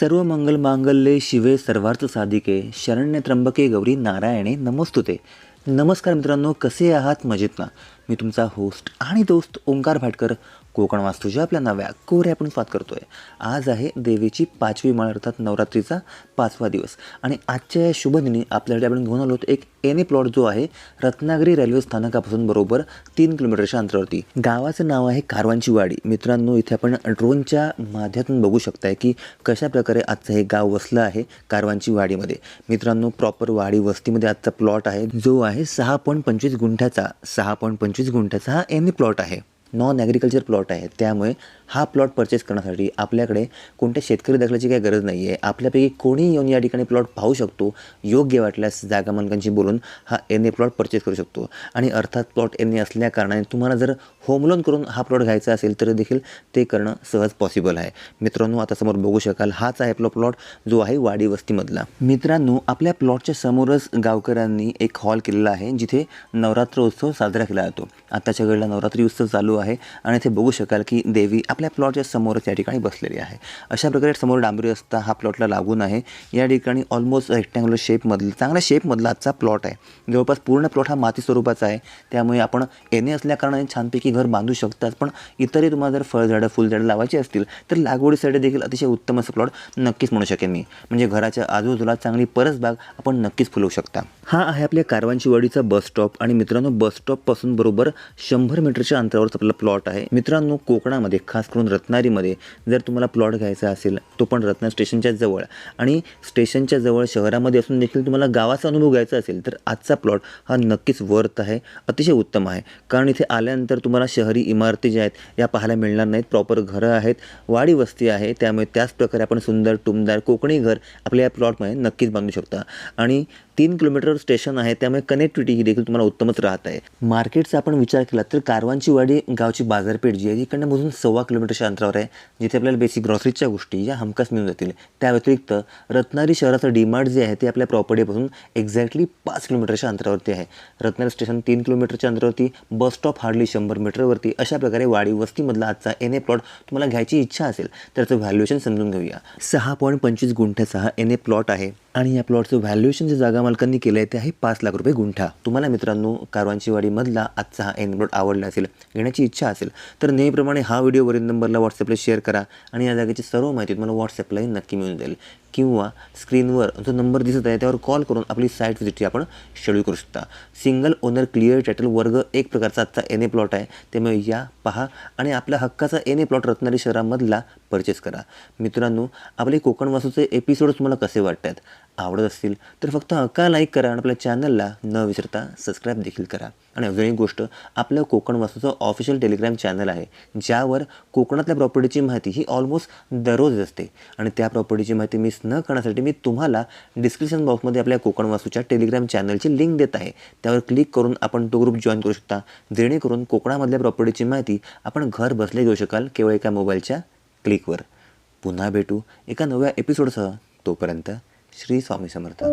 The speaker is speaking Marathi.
सर्व मंगल मांगल्ये शिवे सर्वार्थ साधिके शरण्य त्र्यंबके गौरी नारायणे नमस्तुते. नमस्कार मित्रांनो कसे आहात? मजेत ना. मी तुमचा होस्ट आणि दोस्त ओंकार भाटकर कोकण वास्तूच्या आपल्या नव्या कोऱ्या आपण स्वाद करतोय. आज आहे देवीची पाचवी माळ अर्थात नवरात्रीचा पाचवा दिवस. आणि आजच्या या शुभदिनी आपल्याकडे आपण घेऊन आलो एक एनी प्लॉट जो आहे रत्नागिरी रेल्वे स्थानकापासून बरोबर तीन किलोमीटरच्या अंतरावरती. गावाचं नाव आहे कारवांची वाडी. मित्रांनो इथे आपण ड्रोनच्या माध्यमातून बघू शकताय की कशा प्रकारे आजचं हे गाव वसलं आहे कारवांची वाडीमध्ये. मित्रांनो प्रॉपर वाडी वस्तीमध्ये आजचा प्लॉट आहे जो आहे सहा पॉईंट पंचवीस गुंठ्याचा. सहा पॉईंट पंचवीस गुंठ्याचा हा एनी प्लॉट आहे. नॉन ॲग्रिकल्चर प्लॉट आहे. त्यामुळे हा प्लॉट परचेस करण्यासाठी आपल्याकडे कोणत्या शेतकरी दाखल्याची काही गरज नाही आहे आपल्यापैकी कोणीही येऊन या ठिकाणी प्लॉट पाहू शकतो. योग्य वाटल्यास जागा मालकांशी बोलून हा एन ए प्लॉट परचेस करू शकतो. आणि अर्थात प्लॉट एन ए असल्या कारणाने तुम्हाला जर होम लोन करून हा प्लॉट घ्यायचा असेल तर देखील ते करणं सहज पॉसिबल आहे. मित्रांनो आता समोर बघू शकाल हाच आहे आपला प्लॉट जो आहे वाडी वस्तीमधला. मित्रांनो आपल्या प्लॉटच्या समोरच गावकऱ्यांनी एक हॉल केलेला आहे जिथे नवरात्र उत्सव साजरा केला जातो. आताच्या घडला नवरात्री उत्सव चालू आहे आणि इथे बघू शकाल की देवी आपल्या प्लॉटच्या समोरच या ठिकाणी बसलेली आहे. अशा प्रकारे समोर डांबरी रस्ता हा प्लॉटला लागून आहे. या ठिकाणी ऑलमोस्ट रेक्टँग्युलर शेपमधला चांगल्या शेपमधला आजचा प्लॉट आहे. जवळपास पूर्ण प्लॉट हा माती स्वरूपाचा आहे. त्यामुळे आपण येणे असल्या कारणाने छानपैकी घर बांधू शकतात. पण इतरही तुम्हाला जर फळझाडं फुलझाडं लावायची असतील तर लागवडीसाठी देखील अतिशय उत्तम असं प्लॉट नक्कीच म्हणू शकेन मी. म्हणजे घराच्या आजूबाजूला चांगली परसबाग आपण नक्कीच फुलवू शकता. हा आहे आपल्या कारवांची वाडीचा बस स्टॉप आणि मित्रांनो बस स्टॉपपासून बरोबर शंभर मीटरच्या अंतरावरच आपला प्लॉट आहे. मित्रांनो कोकणामध्ये खास करून रत्नागिरीमध्ये जर तुम्हाला प्लॉट घ्यायचा असेल तो पण रत्ना स्टेशनच्या जवळ. आणि स्टेशनच्या जवळ शहरामध्ये असून देखील तुम्हाला गावाचा अनुभव घ्यायचा असेल तर आजचा प्लॉट हा नक्कीच वर्थ आहे अतिशय उत्तम आहे. कारण इथे आल्यानंतर तुम्हाला शहरी इमारती ज्या आहेत या पाहायला मिळणार नाहीत. प्रॉपर घरं आहेत वाडी वस्ती आहे त्यामुळे त्याच प्रकारे आपण सुंदर टुमदार कोकणी घर आपल्या या प्लॉटमध्ये नक्कीच बांधू शकता. आणि तीन किलोमीटर स्टेशन आहे त्यामुळे कनेक्टिव्हिटी ही देखील तुम्हाला उत्तमच राहत आहे. मार्केटचा आपण विचार केला तर कारवांची वाडी गावची बाजारपेठ जी आहे इकडनं मधून सव्वा किलोमीटरच्या अंतरावर आहे जिथे आपल्याला बेसिक ग्रॉसरीच्या गोष्टी या हमखास मिळून जातील. त्या व्यतिरिक्त रत्नागिरी शहराचं डीमार्ट जे आहे ते आपल्या प्रॉपर्टीपासून एक्झॅक्टली पाच किलोमीटरच्या अंतरावरती आहे. रत्नागिरी स्टेशन तीन किलोमीटरच्या अंतरावरती बस स्टॉप हार्डली शंभर मीटरवरती अशा प्रकारे वाडी वस्तीमधला आजचा एन ए प्लॉट तुम्हाला घ्यायची इच्छा असेल तर त्याचं व्हॅल्युएशन समजून घेऊया. सहा पॉईंट पंचवीस गुंठ्याचा हा एन ए प्लॉट आहे. आणि या प्लॉटचं व्हॅल्युएशन जे जागा मालकांनी केलं आहे ते आहे पाच लाख रुपये गुंठा. तुम्हाला मित्रांनो कारवांचीवाडीमधला आजचा हा एन प्लॉट आवडला असेल घेण्याची इच्छा असेल तर नेहमीप्रमाणे हा व्हिडिओ वरील नंबरला व्हॉट्सअपला शेअर करा आणि या जागेची सर्व माहिती तुम्हाला व्हॉट्सअपलाही नक्की मिळून जाईल. किंवा स्क्रीनवर जो नंबर दिसत आहे त्यावर कॉल करून आपली साईट व्हिजिट आपण शेड्यूल करू शकता. सिंगल ओनर क्लिअर टायटल वर्ग एक प्रकारचा आजचा एन ए प्लॉट आहे. त्यामुळे या पहा. आणि आपल्या हक्काचा एन ए प्लॉट रत्नागिरी शहरामधला परचेस करा. मित्रांनो आपले कोकण वासूचे एपिसोड तुम्हाला कसे वाटतात? आवडत असतील तर फक्त हक्का लाईक करा आणि आपल्या चॅनलला न विसरता सबस्क्राईब देखील करा. आणि अजून एक गोष्ट आपलं कोकण वासूचं ऑफिशियल टेलिग्राम चॅनल आहे ज्यावर कोकणातल्या प्रॉपर्टीची माहिती ही ऑलमोस्ट दररोज असते. आणि त्या प्रॉपर्टीची माहिती मिस न करण्यासाठी मी तुम्हाला डिस्क्रिप्शन बॉक्समध्ये आपल्या कोकण वासूच्या टेलिग्राम चॅनलची लिंक देत आहे. त्यावर क्लिक करून आपण तो ग्रुप जॉईन करू शकता. जेणेकरून कोकणामधल्या प्रॉपर्टीची माहिती आपण घर बसले घेऊ शकाल केवळ एका मोबाईलच्या क्लिकवर पुन्हा भेटू एका नव्या एपिसोडसह तोपर्यंत श्री स्वामी समर्थ.